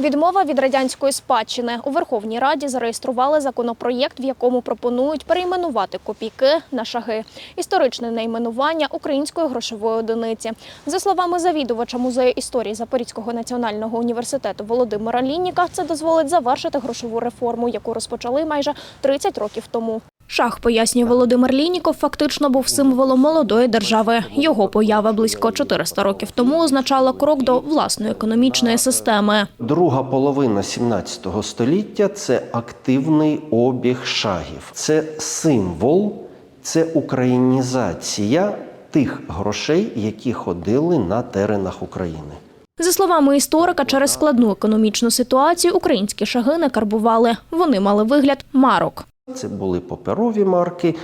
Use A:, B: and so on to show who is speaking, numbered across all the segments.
A: Відмова від радянської спадщини у Верховній Раді зареєстрували законопроєкт, в якому пропонують перейменувати копійки на шаги. Історичне найменування української грошової одиниці. За словами завідувача музею історії Запорізького національного університету Володимира Лінніка, це дозволить завершити грошову реформу, яку розпочали майже 30 років тому. Шах, пояснює Володимир Лініков, фактично був символом молодої держави. Його поява близько 400 років тому означала крок до власної економічної системи.
B: Друга половина 17 століття це активний обіг шагів. Це символ, це українізація тих грошей, які ходили на теренах України.
A: За словами історика, через складну економічну ситуацію українські шаги не карбували. Вони мали вигляд марок.
B: Це були паперові марки,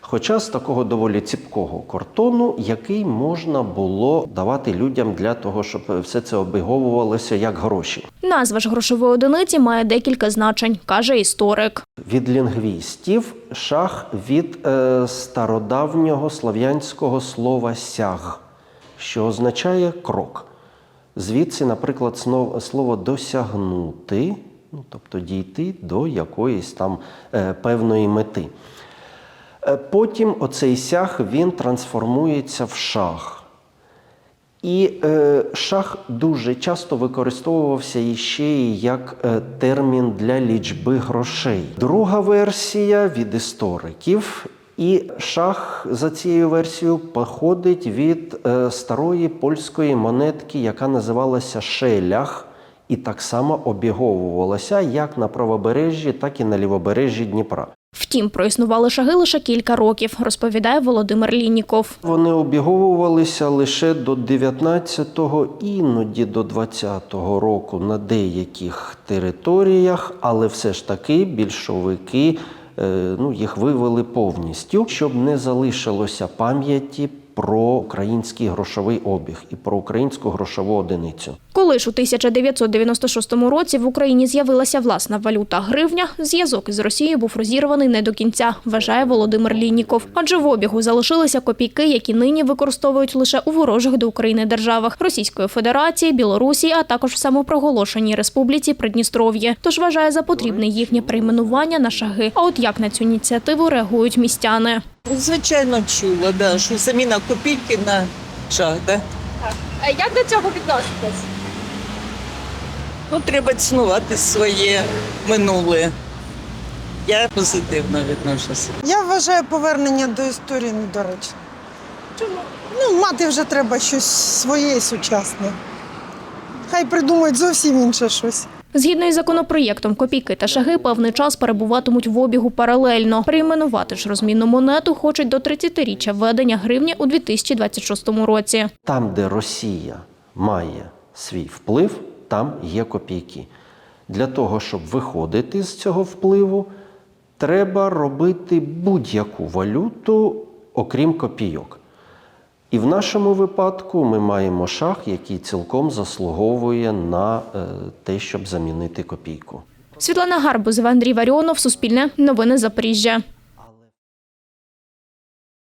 B: хоча з такого доволі ціпкого картону, який можна було давати людям для того, щоб все це обіговувалося як гроші.
A: Назва ж грошової одиниці має декілька значень, каже історик.
B: Від лінгвістів шах від е, стародавнього слов'янського слова сяг, що означає крок. Звідси, наприклад, слово досягнути, ну, тобто дійти до якоїсь там е, певної мети. Е, Потім оцей сяг він трансформується в шах. І е, шах дуже часто використовувався іще і як е, термін для лічби грошей. Друга версія від істориків. І шах за цією версією походить від е, старої польської монетки, яка називалася шелях, і так само обіговувалася як на правобережжі, так і на лівобережжі Дніпра.
A: Втім, проіснували шаги лише кілька років, розповідає Володимир Лінніков.
B: Вони обіговувалися лише до 19-го, іноді до 20-го року на деяких територіях, але все ж таки більшовики е, ну, їх вивели повністю, щоб не залишилося пам'яті про український грошовий обіг і про українську грошову одиницю.
A: Коли ж у 1996 році в Україні з'явилася власна валюта гривня, зв'язок із Росією був розірваний не до кінця, вважає Володимир Лінніков. Адже в обігу залишилися копійки, які нині використовують лише у ворожих до України державах Російської Федерації, Білорусі, а також в самопроголошеній республіці Придністров'я. Тож вважає за потрібне їхнє перейменування на шаги. А от як на цю ініціативу реагують містяни?
C: Звичайно, чула, да, що заміна копійки на шах, да?
A: А як до цього відноситесь?
C: Ну, треба цінувати своє минуле. Я позитивно відношуся.
D: Я вважаю повернення до історії недоречно. Чому? Ну, мати вже треба щось своє сучасне. Хай придумають зовсім інше щось.
A: Згідно із законопроєктом, копійки та шаги певний час перебуватимуть в обігу паралельно. Перейменувати ж розмінну монету хочуть до 30-річчя введення гривні у 2026 році.
B: Там, де Росія має свій вплив, там є копійки. Для того, щоб виходити з цього впливу, треба робити будь-яку валюту, окрім копійок. І в нашому випадку ми маємо шах, який цілком заслуговує на е, те, щоб замінити копійку.
A: Світлана Гарбузова, Андрій Варіонов, Суспільне, Новини Запоріжжя.